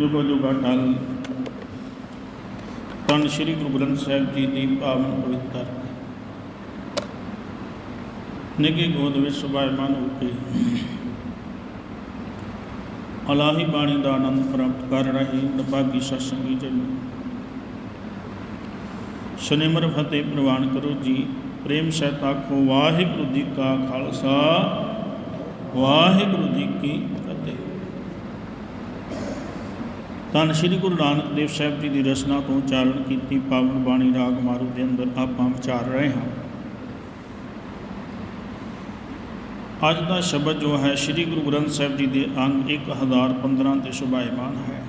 ਜੁਗੋ ਜੁਗਾ ਟਲ। ਤਨ ਸ੍ਰੀ ਗੁਰੂ ਗ੍ਰੰਥ ਸਾਹਿਬ ਜੀ ਦੀ ਪਾਵਨ ਪਵਿੱਤਰ। ਨਿੱਘੀ ਗੋਦ ਵਿੱਚ ਸੁਭਾਇਮਾਨ ਹੋ ਕੇ ਅਲਾਹੀ ਬਾਣੀ ਦਾ ਆਨੰਦ ਪ੍ਰਾਪਤ ਕਰ ਰਹੇ ਨਭਾਗੀ ਸਤਸੰਗੀ ਜਨ। ਸ਼ਨੀਮਰ ਫਤਿਹ ਪ੍ਰਵਾਨ ਕਰੋ ਜੀ। ਪ੍ਰੇਮ ਸਹਿਤ ਆਖੋ, ਵਾਹਿਗੁਰੂ ਜੀ ਕਾ ਖਾਲਸਾ, ਵਾਹਿਗੁਰੂ ਜੀ ਕੀ ਧੰਨ ਸ੍ਰੀ ਗੁਰੂ ਨਾਨਕ ਦੇਵ ਸਾਹਿਬ ਜੀ ਦੀ ਰਚਨਾ ਤੋਂ ਉਚਾਰਨ ਕੀਤੀ ਪਾਵਨ ਬਾਣੀ ਰਾਗ ਮਾਰੂ ਦੇ ਅੰਦਰ ਆਪਾਂ ਵਿਚਾਰ ਰਹੇ ਹਾਂ। ਅੱਜ ਦਾ ਸ਼ਬਦ ਜੋ ਹੈ ਸ੍ਰੀ ਗੁਰੂ ਗ੍ਰੰਥ ਸਾਹਿਬ ਜੀ ਦੇ ਅੰਗ 1015 ਤੇ ਸੁਭਾਇਮਾਨ ਹੈ।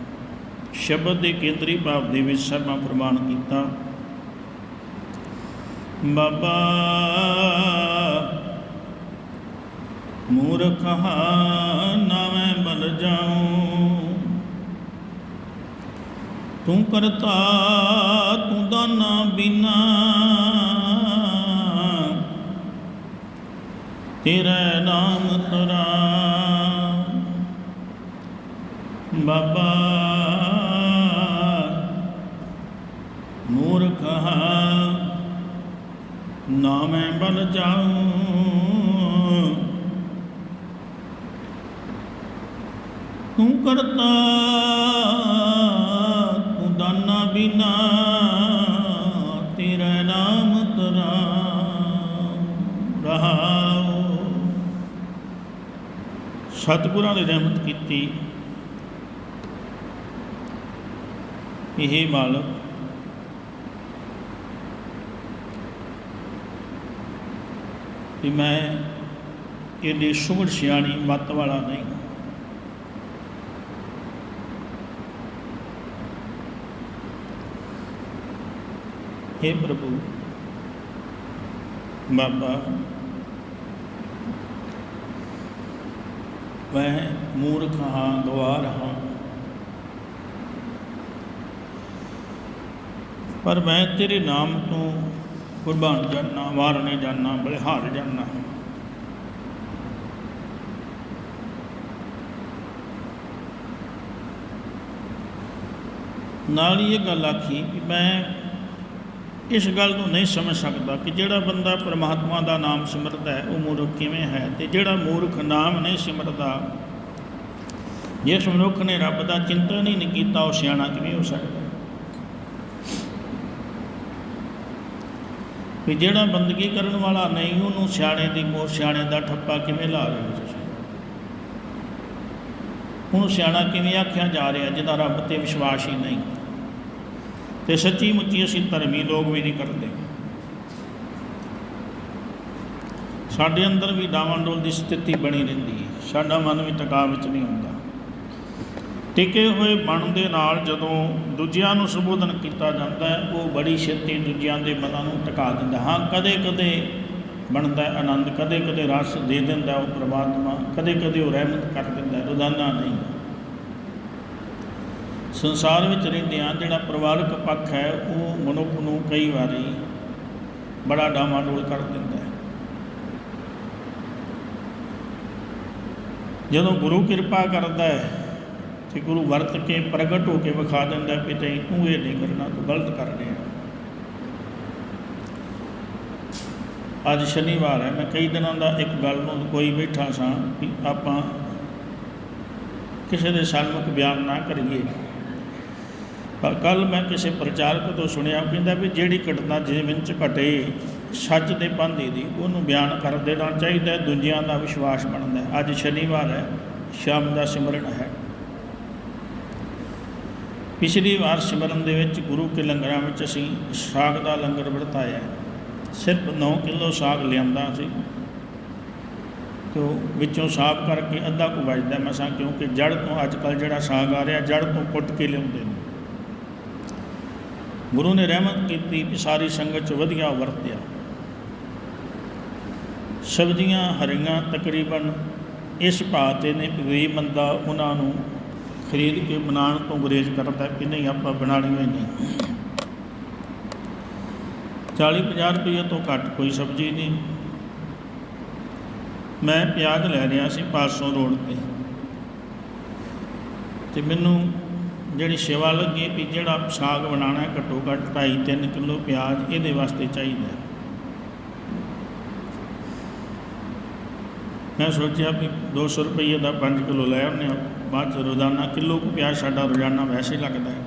ਸ਼ਬਦ ਦੇ ਕੇਂਦਰੀ ਭਾਵ ਦੇ ਵਿੱਚ ਸਰਮਾ ਪ੍ਰਮਾਣ ਕੀਤਾ, ਬਾਬਾ, ਮੂਰਖ ਨਾ ਮੈਂ ਬਲ ਜਾਉ ਤੂੰ ਕਰਤਾ, ਤੂੰ ਦਾਨਾ ਬਿਨਾ। ਤੇਰਾ ਨਾਮ ਤਰਾ ਬਾਬਾ ਮੂਰਖ ਨਾ ਬਲ ਜਾਉ ਤੂੰ ਕਰਤਾ ਬਿਨਾ ਤੇਰਾ ਨਾਮ ਤਰਾ ਰਹਾਉ। ਸਤਿਗੁਰਾਂ ਨੇ ਰਹਿਮਤ ਕੀਤੀ। ਇਹ ਮਾਲਕ ਕਿ ਮੈਂ ਇਹਦੀ ਸੁਗੜ ਸਿਆਣੀ ਮੱਤ ਵਾਲਾ ਨਹੀਂ। हे ਪ੍ਰਭੂ, ਬਾਬਾ, ਮੈਂ ਮੂਰਖ ਹਾਂ ਗਵਾਰ ਹਾਂ। ਪਰ ਮੈਂ ਤੇਰੇ ਨਾਮ ਤੋਂ ਕੁਰਬਾਨ ਜਾਨਾ ਵਾਰਨੇ ਜਾਨਾ ਬਲਿਹਾਰ ਜਾਨਾ ਨਾਲ ਹੀ ਇਹ ਗੱਲ ਆਖੀ ਕਿ ਮੈਂ ਇਸ ਗੱਲ ਨੂੰ ਨਹੀਂ ਸਮਝ ਸਕਦਾ ਕਿ ਜਿਹੜਾ ਬੰਦਾ ਪਰਮਾਤਮਾ ਦਾ ਨਾਮ ਸਿਮਰਦਾ ਹੈ, ਉਹ ਮੂਰਖ ਕਿਵੇਂ ਹੈ ਤੇ ਜਿਹੜਾ ਮੂਰਖ ਨਾਮ ਨਹੀਂ ਸਿਮਰਦਾ, ਜਿਸ ਮਨੁੱਖ ਨੇ ਰੱਬ ਦਾ ਚਿੰਤਨ ਹੀ ਨਹੀਂ ਕੀਤਾ, ਉਹ ਸਿਆਣਾ ਕਿਵੇਂ ਹੋ ਸਕਦਾ ਵੀ ਜਿਹੜਾ ਬੰਦਗੀ ਕਰਨ ਵਾਲਾ ਨਹੀਂ, ਉਹਨੂੰ ਸਿਆਣੇ ਦੀ ਮੋਹ ਸਿਆਣੇ ਦਾ ਠੱਪਾ ਕਿਵੇਂ ਲਾ ਰਹੇ ਹੋ ਤੁਸੀਂ? ਉਹਨੂੰ ਸਿਆਣਾ ਕਿਵੇਂ ਆਖਿਆ ਜਾ ਰਿਹਾ, ਜਿਹਦਾ ਰੱਬ ਤੇ ਵਿਸ਼ਵਾਸ ਹੀ ਨਹੀਂ? ਤੇ ਸੱਚੀ ਮੁੱਚੀ ਅਸੀਂ ਧਰਮੀ ਲੋਕ ਵੀ ਨਹੀਂ ਕਰਦੇ ਸਾਡੇ ਅੰਦਰ ਵੀ ਡਾਵਾਂਡੋਲ ਦੀ ਸਥਿਤੀ ਬਣੀ ਰਹਿੰਦੀ ਹੈ। ਸਾਡਾ ਮਨ ਵੀ ਟਿਕਾ ਵਿੱਚ ਨਹੀਂ ਹੁੰਦਾ। ਟਿਕੇ ਹੋਏ ਮਨ ਦੇ ਨਾਲ ਜਦੋਂ ਦੂਜਿਆਂ ਨੂੰ ਸੰਬੋਧਨ ਕੀਤਾ ਜਾਂਦਾ ਹੈ ਉਹ ਬੜੀ ਛੇਤੀ ਦੂਜਿਆਂ ਦੇ ਮਨਾਂ ਨੂੰ ਟਿਕਾ ਦਿੰਦਾ ਹਾਂ। ਕਦੇ ਕਦੇ ਬਣਦਾ ਆਨੰਦ ਕਦੇ ਕਦੇ ਰਸ ਦੇ ਦਿੰਦਾ ਉਹ ਪ੍ਰਮਾਤਮਾ ਕਦੇ ਕਦੇ ਉਹ ਰਹਿਮਤ ਕਰ ਦਿੰਦਾ ਹੈ, ਰੋਜ਼ਾਨਾ ਨਹੀਂ। ਸੰਸਾਰ ਵਿੱਚ ਰਹਿੰਦਿਆਂ ਜਿਹੜਾ ਪਰਿਵਾਰਕ ਪੱਖ ਹੈ, ਉਹ ਮਨੁੱਖ ਨੂੰ ਕਈ ਵਾਰੀ ਬੜਾ ਡਾਮਾਡੋਲ ਕਰ ਦਿੰਦਾ ਹੈ। ਜਦੋਂ ਗੁਰੂ ਕਿਰਪਾ ਕਰਦਾ ਹੈ, ਤੇ ਗੁਰੂ ਵਰਤ ਕੇ ਪ੍ਰਗਟ ਹੋ ਕੇ ਵਿਖਾ ਦਿੰਦਾ ਕਿ ਤੈਂ ਤੂੰ ਇਹ ਨਹੀਂ ਕਰਨਾ, ਤੂੰ ਗਲਤ ਕਰ ਰਿਹਾ ਅੱਜ ਸ਼ਨੀਵਾਰ ਹੈ, ਮੈਂ ਕਈ ਦਿਨਾਂ ਦਾ ਇੱਕ ਗੱਲ ਨੂੰ ਕੋਈ ਬੈਠਾ ਸਾਂ ਕਿ ਆਪਾਂ ਕਿਸੇ ਦੇ ਸਨਮੁਖ ਬਿਆਨ ਨਾ ਕਰੀਏ। ਕੱਲ ਮੈਂ ਕਿਸੇ ਪ੍ਰਚਾਰਕ ਤੋਂ ਸੁਣਿਆ ਕਹਿੰਦਾ ਵੀ ਜਿਹੜੀ ਘਟਨਾ ਜੀਵਨ ਚ ਘਟੇ ਸੱਚ ਦੇ ਪਾਂਦੀ ਦੀ ਉਹਨੂੰ ਬਿਆਨ ਕਰ ਦੇਣਾ ਚਾਹੀਦਾ ਹੈ, ਦੂਜਿਆਂ ਦਾ ਵਿਸ਼ਵਾਸ ਬਣਦਾ ਹੈ। ਅੱਜ ਸ਼ਨੀਵਾਰ ਹੈ ਸ਼ਾਮ ਦਾ ਸਿਮਰਨ ਹੈ। ਪਿਛਲੀ ਵਾਰ ਸਿਮਰਨ ਦੇ ਵਿੱਚ ਗੁਰੂ ਕੇ ਲੰਗਰਾਂ ਵਿੱਚ ਅਸੀਂ ਸਾਗ ਦਾ ਲੰਗਰ ਵਰਤਾਇਆ ਸਿਰਫ 9 ਕਿਲੋ ਸਾਗ ਲਿਆਂਦਾ ਸੀ। ਤੋ ਵਿੱਚੋਂ ਸਾਫ਼ ਕਰਕੇ ਅੱਧਾ ਕੁ ਵੱਜਦਾ। ਮਸਾਂ ਕਿਉਂਕਿ ਜੜ ਤੋਂ ਅੱਜ ਕੱਲ ਜਿਹੜਾ ਸਾਗ ਆ ਰਿਹਾ ਜੜ ਤੋਂ ਪੁੱਟ ਕੇ ਲਿਆਉਂਦੇ ਨੇ। ਗੁਰੂ ਨੇ ਰਹਿਮਤ ਕੀਤੀ ਕਿ ਸਾਰੀ ਸੰਗਤ ਚ ਵਧੀਆ ਵਰਤਿਆ। ਸਬਜ਼ੀਆਂ ਹਰੀਆਂ ਤਕਰੀਬਨ ਇਸ ਭਾਅ ਤੇ ਨੇ ਕਿ ਗਰੀਬ ਬੰਦਾ ਉਹਨਾਂ ਨੂੰ ਖਰੀਦ ਕੇ ਬਣਾਉਣ ਤੋਂ ਗੁਰੇਜ਼ ਕਰਦਾ ਕਿ ਨਹੀਂ ਆਪਾਂ ਬਣਾਉਣੀਆਂ ਹੀ ਨਹੀਂ। 40 50 ਰੁਪਏ ਤੋਂ ਘੱਟ ਕੋਈ ਸਬਜ਼ੀ ਨਹੀਂ। ਮੈਂ ਪਿਆਜ਼ ਲੈ ਰਿਹਾ ਸੀ 500 ਰੋਡ ਤੇ। ਤੇ ਮੈਨੂੰ ਜਿਹੜੀ ਸ਼ਿਵਾ ਲੱਗੀ ਵੀ ਜਿਹੜਾ ਸਾਗ ਬਣਾਉਣਾ ਘੱਟੋ ਘੱਟ 2.5 3 ਕਿਲੋ ਪਿਆਜ਼ ਇਹਦੇ ਵਾਸਤੇ ਚਾਹੀਦਾ ਮੈਂ ਸੋਚਿਆ ਵੀ 200 ਰੁਪਏ ਦਾ 5 ਕਿਲੋ ਲੈ ਆਉਂਦੇ ਹਾਂ, ਬਾਅਦ 'ਚ ਰੋਜ਼ਾਨਾ ਕਿਲੋ ਕੁ ਪਿਆਜ਼ ਸਾਡਾ ਰੋਜ਼ਾਨਾ ਵੈਸੇ ਲੱਗਦਾ ਹੈ।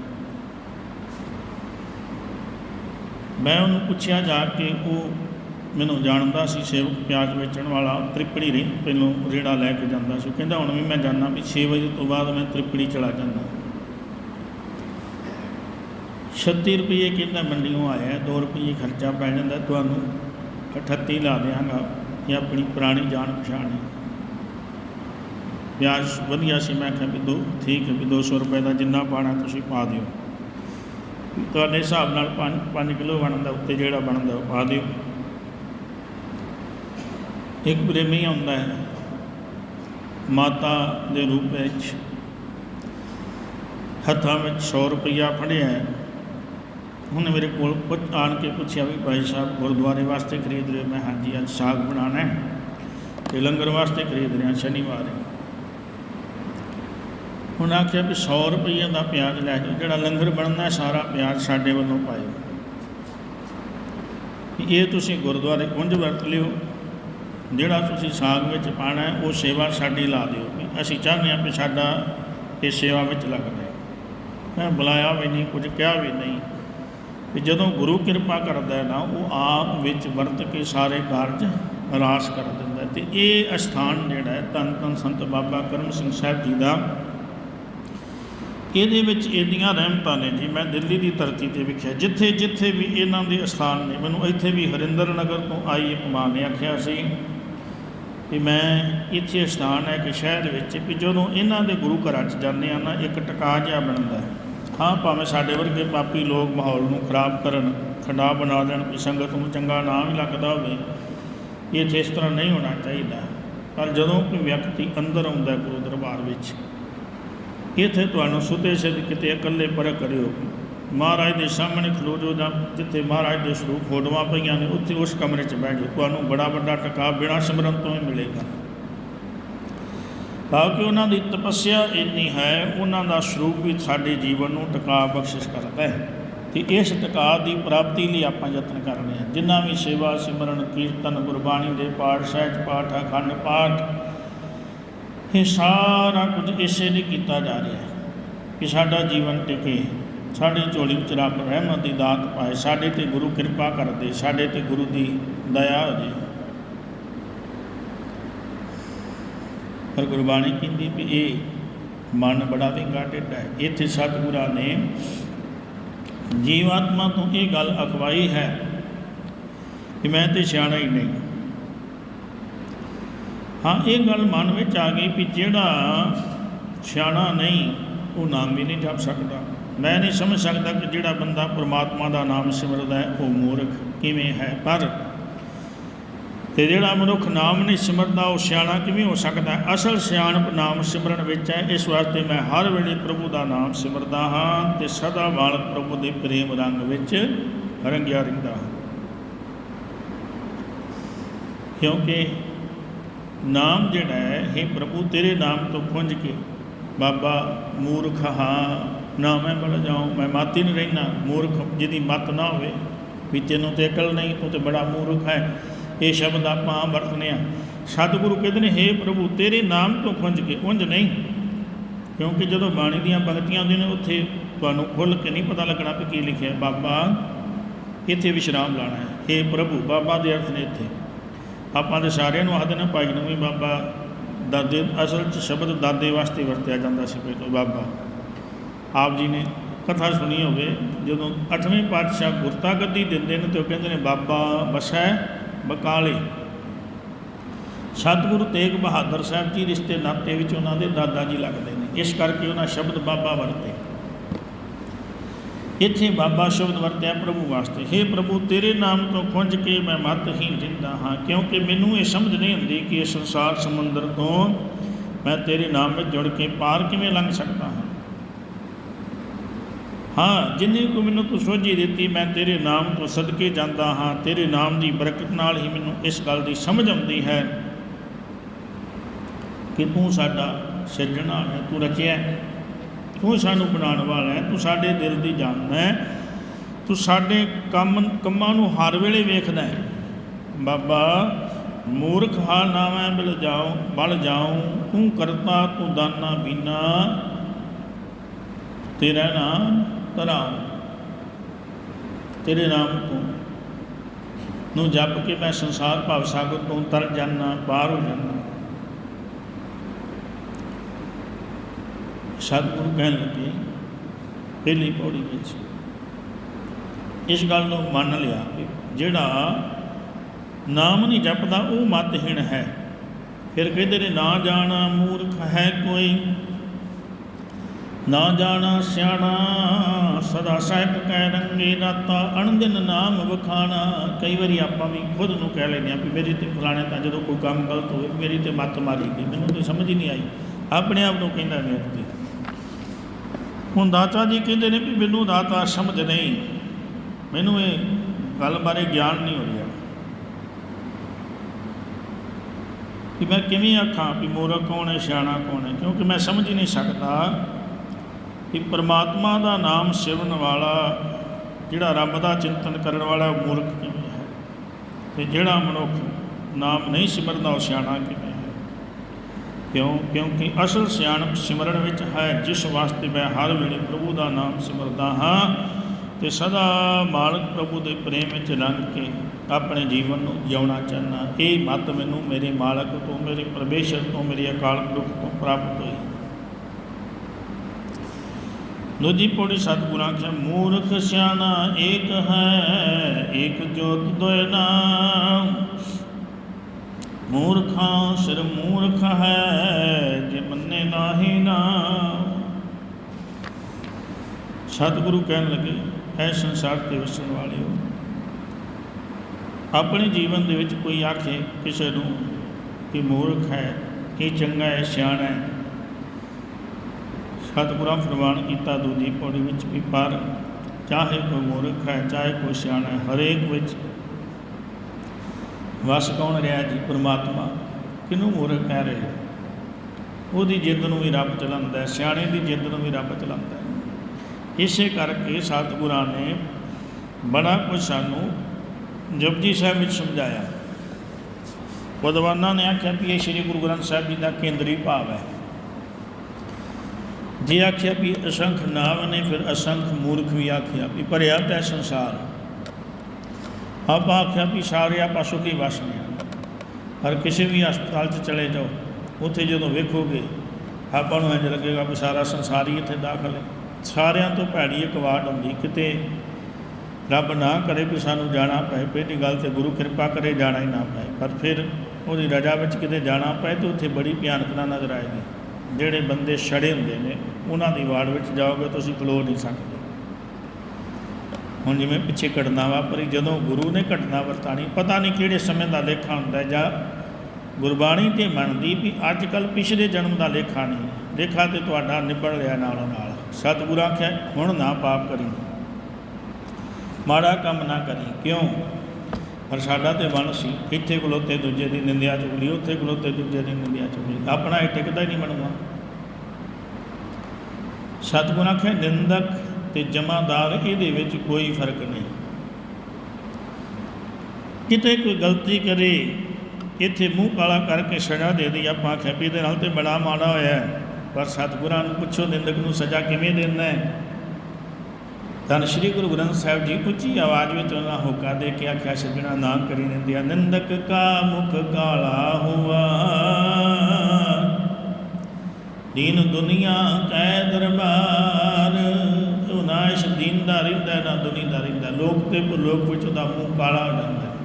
ਮੈਂ ਉਹਨੂੰ ਪੁੱਛਿਆ ਜਾ ਕੇ ਉਹ ਮੈਨੂੰ ਜਾਣਦਾ ਸੀ ਸੇਵਕ ਪਿਆਜ਼ ਵੇਚਣ ਵਾਲਾ ਤ੍ਰਿਪੜੀ ਰਹੀ ਪਹਿਲੋਂ ਰੇੜਾ ਲੈ ਕੇ ਜਾਂਦਾ ਸੀ, ਉਹ ਕਹਿੰਦਾ ਹੁਣ ਵੀ ਮੈਂ ਜਾਣਾ ਵੀ 6 ਵਜੇ ਤੋਂ ਬਾਅਦ ਮੈਂ ਤ੍ਰਿਪੜੀ ਚਲਾ ਜਾਂਦਾ। 36 ਰੁਪਏ ਕਹਿੰਦਾ ਮੰਡੀੋਂ ਆਇਆ? 2 ਰੁਪਏ ਖਰਚਾ ਪੈ ਜਾਂਦਾ। ਤੁਹਾਨੂੰ 38 ਲਾ ਦਿਆਂਗਾ ਇਹ ਆਪਣੀ ਪੁਰਾਣੀ ਜਾਣ ਪਛਾਣ ਹੈ। ਪਿਆਜ਼ ਵਧੀਆ ਸੀ। ਮੈਂ ਕਿਹਾ ਵੀ ਦੋ, ਠੀਕ ਹੈ ਵੀ 200 ਰੁਪਏ ਦਾ ਜਿੰਨਾ ਪਾਣਾ ਤੁਸੀਂ ਪਾ ਦਿਓ। ਤੁਹਾਡੇ ਹਿਸਾਬ ਨਾਲ 5 5 ਕਿਲੋ ਬਣਦਾ, ਉੱਤੇ ਜਿਹੜਾ ਬਣਦਾ ਉਹ ਪਾ ਦਿਓ। ਇੱਕ ਪ੍ਰੇਮੀ ਆਉਂਦਾ ਹੈ, ਮਾਤਾ ਦੇ ਰੂਪ ਵਿੱਚ। ਹੱਥਾਂ ਵਿੱਚ 100 ਰੁਪਈਆ ਫੜਿਆ ਹੈ। ਉਹਨੇ ਮੇਰੇ ਕੋਲ ਪੁੱਛ, ਆਣ ਕੇ ਪੁੱਛਿਆ ਵੀ ਭਾਈ ਸਾਹਿਬ ਗੁਰਦੁਆਰੇ ਵਾਸਤੇ ਖਰੀਦ ਰਹੇ ਮੈਂ ਹਾਂਜੀ, ਅੱਜ ਸਾਗ ਬਣਾਉਣਾ ਹੈ ਤੇ ਲੰਗਰ ਵਾਸਤੇ ਖਰੀਦ ਰਿਹਾ ਸ਼ਨੀਵਾਰ ਹੈ। ਹੁਣ ਆਖਿਆ ਵੀ 100 ਰੁਪਏ ਦਾ ਪਿਆਜ਼ ਲੈ ਜਾਓ, ਜਿਹੜਾ ਲੰਗਰ ਬਣਨਾ ਸਾਰਾ ਪਿਆਜ਼ ਸਾਡੇ ਵੱਲੋਂ ਪਾਇਓ। ਇਹ ਤੁਸੀਂ ਗੁਰਦੁਆਰੇ ਉਂਝ ਵਰਤ ਲਿਓ, ਜਿਹੜਾ ਤੁਸੀਂ ਸਾਗ ਵਿੱਚ ਪਾਣਾ ਹੈ, ਉਹ ਸੇਵਾ ਸਾਡੀ ਲਾ ਦਿਓ। ਵੀ ਅਸੀਂ ਚਾਹੁੰਦੇ ਹਾਂ ਵੀ ਸਾਡਾ ਇਹ ਸੇਵਾ ਵਿੱਚ ਲੱਗ ਜਾਏ ਮੈਂ ਬੁਲਾਇਆ ਵੀ ਨਹੀਂ, ਕੁਝ ਕਿਹਾ ਵੀ ਨਹੀਂ। ਵੀ ਜਦੋਂ ਗੁਰੂ ਕਿਰਪਾ ਕਰਦਾ ਹੈ ਨਾ, ਉਹ ਆਪ ਵਿੱਚ ਵਰਤ ਕੇ ਸਾਰੇ ਕਾਰਜ ਰਾਸ ਕਰ ਦਿੰਦਾ ਹੈ। ਤੇ ਇਹ ਅਸਥਾਨ ਜਿਹੜਾ ਹੈ, ਧੰਨ ਧੰਨ ਸੰਤ ਬਾਬਾ ਕਰਮ ਸਿੰਘ ਸਾਹਿਬ ਜੀ ਦਾ, ਇਹਦੇ ਵਿੱਚ ਇੰਨੀਆਂ ਰਹਿਮਤਾਂ ਨੇ ਜੀ, ਮੈਂ ਦਿੱਲੀ ਦੀ ਧਰਤੀ ਤੇ ਵਿਖਿਆ, ਜਿੱਥੇ ਜਿੱਥੇ ਵੀ ਇਹਨਾਂ ਦੇ ਅਸਥਾਨ ਨੇ, ਮੈਨੂੰ ਇੱਥੇ ਵੀ ਹਰਿੰਦਰ ਨਗਰ ਤੋਂ ਆਈ ਇੱਕ ਮਾਂ ਨੇ ਆਖਿਆ ਸੀ ਕਿ ਮੈਂ ਇੱਥੇ ਸਥਾਨ ਹੈ ਕਿ ਸ਼ਹਿਰ ਵਿੱਚ, ਵੀ ਜਦੋਂ ਇਹਨਾਂ ਦੇ ਗੁਰੂ ਘਰਾਂ 'ਚ ਜਾਂਦੇ ਆ ਨਾ, ਇੱਕ ਟਿਕਾ ਜਿਹਾ ਬਣਦਾ ਹੈ। ਹਾਂ, ਭਾਵੇਂ ਸਾਡੇ ਵਰਗੇ ਪਾਪੀ ਲੋਕ ਮਾਹੌਲ ਨੂੰ ਖਰਾਬ ਕਰਨ, ਖੰਡਾ ਬਣਾ ਦੇਣ ਵੀ ਸੰਗਤ ਨੂੰ ਚੰਗਾ ਨਾ ਵੀ ਲੱਗਦਾ ਹੋਵੇ ਇੱਥੇ ਇਸ ਤਰ੍ਹਾਂ ਨਹੀਂ ਹੋਣਾ ਚਾਹੀਦਾ। ਪਰ ਜਦੋਂ ਕੋਈ ਵਿਅਕਤੀ ਅੰਦਰ ਆਉਂਦਾ ਗੁਰੂ ਦਰਬਾਰ ਵਿੱਚ, ਇੱਥੇ ਤੁਹਾਨੂੰ ਸੁਤੇ ਸਿੱਧ ਕਿਤੇ ਇਕੱਲੇ ਪਰ ਕਰਿਓ। ਮਹਾਰਾਜ ਦੇ ਸਾਹਮਣੇ ਖਲੋ ਜੋ ਜਾਂ ਜਿੱਥੇ ਮਹਾਰਾਜ ਦੇ ਸਰੂਪ ਫੋਟੋਆਂ ਪਈਆਂ ਨੇ, ਉੱਥੇ ਉਸ ਕਮਰੇ 'ਚ ਬੈਠ ਜਾਓ। ਤੁਹਾਨੂੰ ਬੜਾ ਵੱਡਾ ਟਿਕਾਅ ਬਿਨਾਂ ਸਿਮਰਨ ਤੋਂ ਹੀ ਮਿਲੇਗਾ। ਤਾਂ ਕਿ ਉਹਨਾਂ ਦੀ ਤਪੱਸਿਆ ਇੰਨੀ ਹੈ, ਉਹਨਾਂ ਦਾ ਸਰੂਪ ਵੀ ਸਾਡੇ ਜੀਵਨ ਨੂੰ ਟਿਕਾ ਬਖਸ਼ਿਸ਼ ਕਰਦਾ ਹੈ। ਤੇ ਇਸ ਟਿਕਾ ਦੀ ਪ੍ਰਾਪਤੀ ਲਈ ਆਪਾਂ ਯਤਨ ਕਰਨੇ ਆ। ਜਿੰਨਾ ਵੀ ਸੇਵਾ, ਸਿਮਰਨ, ਕੀਰਤਨ, ਗੁਰਬਾਣੀ ਦੇ ਪਾਠ, ਸਹਿਜ ਪਾਠ, ਅਖੰਡ ਪਾਠ, ਇਹ ਸਾਰਾ ਕੁਝ ਇਸੇ ਲਈ ਕੀਤਾ ਜਾ ਰਿਹਾ ਹੈ ਕਿ ਸਾਡਾ ਜੀਵਨ ਟਿਕੇ। ਸਾਡੀ ਝੋਲੀ ਵਿੱਚ ਰੱਬ ਰਹਿਮਤ ਦੀ ਦਾਤ ਪਾਏ, ਸਾਡੇ ਤੇ ਗੁਰੂ ਕਿਰਪਾ ਕਰਦੇ, ਸਾਡੇ ਤੇ ਗੁਰੂ ਦੀ ਦਇਆ ਹੋ ਜੇ ਪਰ ਗੁਰਬਾਣੀ ਕਹਿੰਦੀ ਵੀ ਇਹ ਮਨ ਬੜਾ ਵਿੰਗਾ ਟੇਢਾ ਹੈ। ਇੱਥੇ ਸਤਿਗੁਰਾਂ ਨੇ ਜੀਵਾਤਮਾ ਤੋਂ ਇਹ ਗੱਲ ਅਖਵਾਈ ਹੈ ਕਿ ਮੈਂ ਤੇ ਸਿਆਣਾ ਹੀ ਨਹੀਂ। ਹਾਂ, ਇਹ ਗੱਲ ਮਨ ਵਿੱਚ ਆ ਗਈ ਵੀ ਜਿਹੜਾ ਸਿਆਣਾ ਨਹੀਂ, ਉਹ ਨਾਮ ਵੀ ਨਹੀਂ ਜਪ ਸਕਦਾ। ਮੈਂ ਨਹੀਂ ਸਮਝ ਸਕਦਾ ਕਿ ਜਿਹੜਾ ਬੰਦਾ ਪ੍ਰਮਾਤਮਾ ਦਾ ਨਾਮ ਸਿਮਰਦਾ ਹੈ, ਉਹ ਮੂਰਖ ਕਿਵੇਂ ਹੈ। ਪਰ ਤੇ ਜਿਹੜਾ ਮਨੁੱਖ ਨਾਮ ਨਹੀਂ ਸਿਮਰਦਾ, ਉਹ ਸਿਆਣਾ ਕਿਵੇਂ ਹੋ ਸਕਦਾ? ਅਸਲ ਸਿਆਣਪ ਨਾਮ ਸਿਮਰਨ ਵਿੱਚ ਹੈ। ਇਸ ਵਾਸਤੇ ਮੈਂ ਹਰ ਵੇਲੇ ਪ੍ਰਭੂ ਦਾ ਨਾਮ ਸਿਮਰਦਾ ਹਾਂ ਤੇ ਸਦਾ ਵਾਲ ਪ੍ਰਭੂ ਦੇ ਪ੍ਰੇਮ ਰੰਗ ਵਿੱਚ ਰੰਗਿਆ ਰਹਿੰਦਾ ਹਾਂ। ਕਿਉਂਕਿ ਨਾਮ ਜਿਹੜਾ ਹੈ हे ਪ੍ਰਭੂ ਤੇਰੇ ਨਾਮ ਤੋਂ ਖੁੰਝ ਕੇ, ਬਾਬਾ ਮੂਰਖ ਹਾਂ, ਨਾ ਮੈਂ ਬਲ ਜਾਉ, ਮੈਂ ਮਾਤੀ ਨਹੀਂ ਰਹਿਣਾ ਮੂਰਖ ਜਿਹਦੀ ਮਤ ਨਾ ਹੋਵੇ, ਵੀ ਤੈਨੂੰ ਤੇ ਅਕਲ ਨਹੀਂ, ਤੂੰ ਤੇ ਬੜਾ ਮੂਰਖ ਹੈ। ਇਹ ਸ਼ਬਦ ਆਪਾਂ ਵਰਤਨੇ ਆ। ਸਤਿਗੁਰੂ ਕਹਿੰਦੇ ਨੇ हे ਪ੍ਰਭੂ, ਤੇਰੇ ਨਾਮ ਤੋਂ ਖੁੰਝ ਕੇ ਉਂਝ ਨਹੀਂ। ਕਿਉਂਕਿ ਜਦੋਂ ਬਾਣੀ ਦੀਆਂ ਪੰਕਤੀਆਂ ਆਉਂਦੀਆਂ ਨੇ, ਉੱਥੇ ਤੁਹਾਨੂੰ ਖੁੱਲ੍ਹ ਕੇ ਨਹੀਂ ਪਤਾ ਲੱਗਣਾ ਕਿ ਕੀ ਲਿਖਿਆ। ਬਾਬਾ, ਇੱਥੇ ਵਿਸ਼ਰਾਮ ਲਾਣਾ ਹੈ। हे ਪ੍ਰਭੂ, ਬਾਬਾ ਦੇ ਅਰਥ ਨੇ ਇੱਥੇ। ਆਪਾਂ ਦੇ ਸਾਰਿਆਂ ਨੂੰ ਆਖਦੇ ਨੇ, ਭਾਈ ਨੂੰ ਵੀ ਬਾਬਾ ਦਾਦੇ, ਅਸਲ 'ਚ ਸ਼ਬਦ ਦਾਦੇ ਵਾਸਤੇ ਵਰਤਿਆ ਜਾਂਦਾ ਸੀ ਪਹਿਲਾਂ ਬਾਬਾ। ਆਪ ਜੀ ਨੇ ਕਥਾ ਸੁਣੀ ਹੋਵੇ, ਜਦੋਂ 8ਵੇਂ ਪਾਤਸ਼ਾਹ ਗੁਰਤਾ ਗੱਦੀ ਦਿੰਦੇ ਨੇ ਤੇ ਉਹ ਕਹਿੰਦੇ ਨੇ, ਬਾਬਾ ਬਸੈ ਬਕਾਲੇ। ਸਤਿਗੁਰੂ ਤੇਗ ਬਹਾਦਰ ਸਾਹਿਬ ਜੀ ਰਿਸ਼ਤੇ ਨਾਤੇ ਵਿੱਚ ਉਹਨਾਂ ਦੇ ਦਾਦਾ ਜੀ ਲੱਗਦੇ ਨੇ। ਇਸ ਕਰਕੇ ਉਹਨਾਂ ਸ਼ਬਦ ਬਾਬਾ ਵਰਤੇ। ਇੱਥੇ ਬਾਬਾ ਸ਼ਬਦ ਵਰਤਿਆ ਪ੍ਰਭੂ ਵਾਸਤੇ। हे ਪ੍ਰਭੂ, ਤੇਰੇ ਨਾਮ ਤੋਂ ਖੁੰਝ ਕੇ ਮੈਂ ਮਤਹੀਨ ਰਹਿੰਦਾ ਹਾਂ, ਕਿਉਂਕਿ ਮੈਨੂੰ ਇਹ ਸਮਝ ਨਹੀਂ ਹੁੰਦੀ ਕਿ ਇਸ ਸੰਸਾਰ ਸਮੁੰਦਰ ਤੋਂ ਮੈਂ ਤੇਰੇ ਨਾਮ ਵਿੱਚ ਜੁੜ ਕੇ ਪਾਰ ਕਿਵੇਂ ਲੰਘ ਸਕਦਾ ਹਾਂ। ਹਾਂ, ਜਿੰਨੀ ਕੁ ਮੈਨੂੰ ਤੂੰ ਸੋਝੀ ਦਿੱਤੀ, ਮੈਂ ਤੇਰੇ ਨਾਮ ਤੋਂ ਸਦਕੇ ਜਾਂਦਾ ਹਾਂ। ਤੇਰੇ ਨਾਮ ਦੀ ਬਰਕਤ ਨਾਲ ਹੀ ਮੈਨੂੰ ਇਸ ਗੱਲ ਦੀ ਸਮਝ ਆਉਂਦੀ ਹੈ ਕਿ ਤੂੰ ਸਾਡਾ ਸਿਰਜਣਾ ਹੈ, ਤੂੰ ਰਚਿਆ ਤੂੰ ਸਾਨੂੰ ਬਣਾਉਣ ਵਾਲਾ ਹੈ, ਤੂੰ ਸਾਡੇ ਦਿਲ ਦੀ ਜਾਨ ਹੈ। ਤੂੰ ਸਾਡੇ ਕੰਮ, ਕੰਮਾਂ ਨੂੰ ਹਰ ਵੇਲੇ ਵੇਖਦਾ ਹੈ। ਬਾਬਾ, ਮੂਰਖ ਹਾ ਨਾਵੇਂ ਬਲ ਜਾਉ ਬਲ ਜਾਉ, ਤੂੰ ਕਰਤਾ ਤੂੰ ਦਾਨਾ ਬੀਨਾ। ਤੇਰਾ ਨਾਮ ਤਰਾਉ ਤੇਰੇ ਨਾਮ ਤੋਂ ਨੂੰ ਜਪ ਕੇ ਮੈਂ ਸੰਸਾਰ ਭਵ ਸਾਗਰ ਤੋਂ ਤਰ ਜਾਣਾ ਪਾਰ ਹੋ ਜਾਣਾ ਸਤਿਗੁਰੂ ਕਹਿਣ ਲੱਗੇ, ਪਹਿਲੀ ਪੌੜੀ ਵਿੱਚ, ਇਸ ਗੱਲ ਨੂੰ ਮੰਨ ਲਿਆ ਕਿ ਜਿਹੜਾ ਨਾਮ ਨਹੀਂ ਜਪਦਾ, ਉਹ ਮਤਹੀਣ ਹੈ। ਫਿਰ ਕਹਿੰਦੇ ਨੇ, ਨਾ ਜਾਣਾ ਮੂਰਖ ਹੈ ਕੋਈ। ਨਾ ਜਾਣਾ ਸਿਆਣਾ, ਸਦਾ ਸਾਹਿਬ ਕਹਿ ਰੰਗੇ ਨਾਤਾ ਅਣਦਿਨ ਨਾਮ ਵਖਾਣਾ। ਕਈ ਵਾਰੀ ਆਪਾਂ ਵੀ ਖੁਦ ਨੂੰ ਕਹਿ ਲੈਂਦੇ ਆ ਵੀ ਮੇਰੇ ਤੇ ਫਲਾਣੇ ਤਾਂ ਜਦੋਂ ਕੋਈ ਕੰਮ ਗਲਤ ਹੋਵੇ, ਮੇਰੀ ਤੇ ਮੱਤ ਮਾਰੀ ਗਈ। ਮੈਨੂੰ ਤੇ ਸਮਝ ਹੀ ਨਹੀਂ ਆਈ। ਆਪਣੇ ਆਪ ਨੂੰ ਕਹਿੰਦਾ ਵਿਅਕਤੀ ਹੁਣ ਦਾਤਾ ਜੀ ਕਹਿੰਦੇ ਨੇ ਵੀ ਮੈਨੂੰ ਦਾਤਾ ਸਮਝ ਨਹੀਂ। ਮੈਨੂੰ ਇਹ ਗੱਲ ਬਾਰੇ ਗਿਆਨ ਨਹੀਂ ਹੋ ਰਿਹਾ। ਕਿ ਮੈਂ ਕਿਵੇਂ ਆਖਾਂ ਵੀ ਮੂਰਖ ਕੌਣ ਹੈ, ਸਿਆਣਾ ਕੌਣ ਹੈ? ਕਿਉਂਕਿ ਮੈਂ ਸਮਝ ਹੀ ਨਹੀਂ ਸਕਦਾ। ਕਿ ਪਰਮਾਤਮਾ ਦਾ ਨਾਮ ਸਿਮਰਨ ਵਾਲਾ, ਜਿਹੜਾ ਰੱਬ ਦਾ ਚਿੰਤਨ ਕਰਨ ਵਾਲਾ ਉਹ ਮੂਰਖ ਕਿਵੇਂ ਹੈ? ਤੇ ਜਿਹੜਾ ਮਨੁੱਖ ਨਾਮ ਨਹੀਂ ਸਿਮਰਦਾ ਉਹ ਸਿਆਣਾ ਕਿਵੇਂ ਹੈ? ਕਿਉਂ? ਕਿਉਂਕਿ ਅਸਲ ਸਿਆਣਪ ਸਿਮਰਨ ਵਿੱਚ ਹੈ, ਜਿਸ ਵਾਸਤੇ ਮੈਂ ਹਰ ਵੇਲੇ ਪ੍ਰਭੂ ਦਾ ਨਾਮ ਸਿਮਰਦਾ ਹਾਂ ਤੇ ਸਦਾ ਮਾਲਕ ਪ੍ਰਭੂ ਦੇ ਪ੍ਰੇਮ ਵਿੱਚ ਰੰਗ ਕੇ ਆਪਣੇ ਜੀਵਨ ਨੂੰ ਜਿਉਣਾ ਚਾਹੁੰਦਾ। ਇਹ ਮਤ ਮੈਨੂੰ ਮੇਰੇ ਮਾਲਕ ਤੋਂ, ਮੇਰੇ ਪਰਮੇਸ਼ਰ ਤੋਂ, ਮੇਰੇ ਅਕਾਲ ਪੁਰਖ ਤੋਂ ਪ੍ਰਾਪਤ ਹੋਈ। ਦੂਜੀ ਪੌੜੀ ਸਤਿਗੁਰਾਂ ਆਖਿਆ, ਮੂਰਖ ਸਿਆਣਾ ਏਕ ਹੈ, ਏਕ ਜੋਤ ਦੋਇ ਨਾਮ ਮੂਰਖਾਂ ਸਿਰ ਮੂਰਖ ਹੈ, ਜੇ ਮੰਨੇ ਨਾਹੀ ਨਾ ਸਤਿਗੁਰੂ ਕਹਿਣ ਲੱਗੇ ਐ ਸੰਸਾਰ ਤੇ ਵਸਣ ਵਾਲਿਓ, ਆਪਣੇ ਜੀਵਨ ਦੇ ਵਿੱਚ ਕੋਈ ਆਖੇ ਕਿਸੇ ਨੂੰ ਕਿ ਮੂਰਖ ਹੈ, ਕਿ ਚੰਗਾ ਹੈ, ਸਿਆਣਾ ਹੈ। ਸਤਿਗੁਰਾਂ ਫਰਮਾਨ ਕੀਤਾ, ਦੂਜੀ ਪੌੜੀ ਵਿੱਚ ਵੀ ਪਰ। ਚਾਹੇ ਕੋਈ ਮੂਰਖ ਹੈ, ਚਾਹੇ ਕੋਈ ਸਿਆਣਾ ਹੈ, ਹਰੇਕ ਵਿੱਚ ਵਸ ਕੌਣ ਰਿਹਾ ਜੀ? ਪ੍ਰਮਾਤਮਾ। ਕਿਹਨੂੰ ਮੂਰਖ ਕਹਿ ਰਹੇ ਉਹਦੀ ਜਿੱਦ ਨੂੰ ਵੀ ਰੱਬ ਚਲਾਉਂਦਾ ਹੈ, ਸਿਆਣੇ ਦੀ ਜਿੱਦ ਨੂੰ ਵੀ ਰੱਬ ਚਲਾਉਂਦਾ ਹੈ। ਇਸੇ ਕਰਕੇ ਸਤਿਗੁਰਾਂ ਨੇ ਬੜਾ ਕੁਝ ਸਾਨੂੰ ਜਪਜੀ ਸਾਹਿਬ ਵਿੱਚ ਸਮਝਾਇਆ। ਵਿਦਵਾਨਾਂ ਨੇ ਆਖਿਆ ਵੀ ਇਹ ਸ੍ਰੀ ਗੁਰੂ ਗ੍ਰੰਥ ਸਾਹਿਬ ਜੀ ਦਾ ਕੇਂਦਰੀ ਭਾਵ ਹੈ। ਜੇ ਆਖਿਆ ਵੀ ਅਸੰਖ ਨਾਮ ਨੇ, ਫਿਰ ਅਸੰਖ ਮੂਰਖ ਵੀ ਆਖਿਆ ਵੀ ਭਰਿਆ ਤੈ ਸੰਸਾਰ। ਆਪਾਂ ਆਖਿਆ ਵੀ ਸਾਰੇ ਪਾਸੋਂ ਕੀ ਵਸ ਨੇ। ਪਰ ਕਿਸੇ ਵੀ ਹਸਪਤਾਲ 'ਚ ਚਲੇ ਜਾਓ, ਉੱਥੇ ਜਦੋਂ ਵੇਖੋਗੇ, ਆਪਾਂ ਨੂੰ ਇੰਝ ਲੱਗੇਗਾ ਵੀ ਸਾਰਾ ਸੰਸਾਰ ਹੀ ਇੱਥੇ ਦਾਖਲ ਹੈ। ਸਾਰਿਆਂ ਤੋਂ ਭੈੜੀ ਇੱਕ ਵਾਟ ਹੁੰਦੀ, ਕਿਤੇ ਰੱਬ ਨਾ ਕਰੇ ਵੀ ਸਾਨੂੰ ਜਾਣਾ ਪਏ, ਪਹਿਲੀ ਗੱਲ ਤੇ ਗੁਰੂ ਕਿਰਪਾ ਕਰੇ ਜਾਣਾ ਹੀ ਨਾ ਪਏ, ਪਰ ਫਿਰ ਉਹਦੀ ਰਜਾ ਵਿੱਚ ਕਿਤੇ ਜਾਣਾ ਪਏ ਤੇ ਉੱਥੇ ਬੜੀ ਭਿਆਨਕਤਾ ਨਜ਼ਰ ਆਏਗੀ। ਜਿਹੜੇ ਬੰਦੇ ਛੜੇ ਹੁੰਦੇ ਨੇ, ਉਹਨਾਂ ਦੀ ਵਾਰਡ ਵਿੱਚ ਜਾਓਗੇ ਤੁਸੀਂ ਖਲੋ ਨਹੀਂ ਸਕਦੇ। ਹੁਣ ਜਿਵੇਂ ਪਿੱਛੇ ਘਟਨਾ ਵਾਪਰੀ, ਜਦੋਂ ਗੁਰੂ ਨੇ ਘਟਨਾ ਵਰਤਾਣੀ, ਪਤਾ ਨਹੀਂ ਕਿਹੜੇ ਸਮੇਂ ਦਾ ਲੇਖਾ ਹੁੰਦਾ ਜਾਂ ਗੁਰਬਾਣੀ ਤੇ ਮੰਨਦੀ ਵੀ ਅੱਜ ਕੱਲ ਪਿਛਲੇ ਜਨਮ ਦਾ ਲੇਖਾ ਨਹੀਂ। ਲੇਖਾ ਤੇ ਤੁਹਾਡਾ ਨਿਬੜ ਲਿਆ ਨਾਲੋਂ ਨਾਲ ਸਤਿਗੁਰਾਂ ਆਖਿਆ, ਹੁਣ ਨਾ ਪਾਪ ਕਰੀ। ਮਾੜਾ ਕੰਮ ਨਾ ਕਰੀ। ਕਿਉਂ? ਪਰ ਸਾਡਾ ਤੇ ਬਣ ਸੀ, ਇੱਥੇ ਖਲੋਤੇ ਦੂਜੇ ਦੀ ਨਿੰਦਿਆ ਚੁਗਲੀ ਉੱਥੇ ਖਲੋਤੇ ਦੂਜੇ ਦੀ ਨਿੰਦਿਆ ਚੁਗਲੀ ਆਪਣਾ ਇਹ ਟਿਕਦਾ ਹੀ ਨਹੀਂ ਬਣੂਗਾ। ਸਤਿਗੁਰੂ ਆਖਿਆ ਨਿੰਦਕ ਤੇ ਜਮਾਦਾਰ, ਇਹਦੇ ਵਿੱਚ ਕੋਈ ਫ਼ਰਕ ਨਹੀਂ। ਕਿਤੇ ਕੋਈ ਗਲਤੀ ਕਰੇ, ਇੱਥੇ ਮੂੰਹ ਕਾਲਾ ਕਰਕੇ ਸਜ਼ਾ ਦੇ ਦੀ ਆਪਾਂ ਆਖਿਆ ਵੀ ਇਹਦੇ ਨਾਲ ਤੇ ਬੜਾ ਮਾੜਾ ਹੋਇਆ। ਪਰ ਸਤਿਗੁਰਾਂ ਨੂੰ ਪੁੱਛੋ, ਨਿੰਦਕ ਨੂੰ ਸਜ਼ਾ ਕਿਵੇਂ ਦਿੰਦਾ ਹੈ? ਧੰਨ ਸ੍ਰੀ ਗੁਰੂ ਗ੍ਰੰਥ ਸਾਹਿਬ ਜੀ ਉੱਚੀ ਆਵਾਜ਼ ਵਿੱਚ ਉਹਨਾਂ ਹੋਕਾ ਦੇ ਕੇ ਆਖਿਆ ਸਜਣਾ ਨਾ ਕਰੀ ਨਿੰਦਿਆ ਨਿੰਦਕ ਕਾ ਮੁਖ ਕਾਲਾ ਹੁਆ। ਦੀਨ ਦੁਨੀਆ ਕੈ ਦਰਬਾਰ ਉਹ ਨਾ ਦੀਨ ਦਾ ਰਹਿੰਦਾ, ਨਾ ਦੁਨੀ ਦਾ ਰਹਿੰਦਾ। ਲੋਕ ਤੇ ਲੋਕ ਵਿੱਚ ਉਹਦਾ ਮੂੰਹ ਕਾਲਾ ਹੋ ਜਾਂਦਾ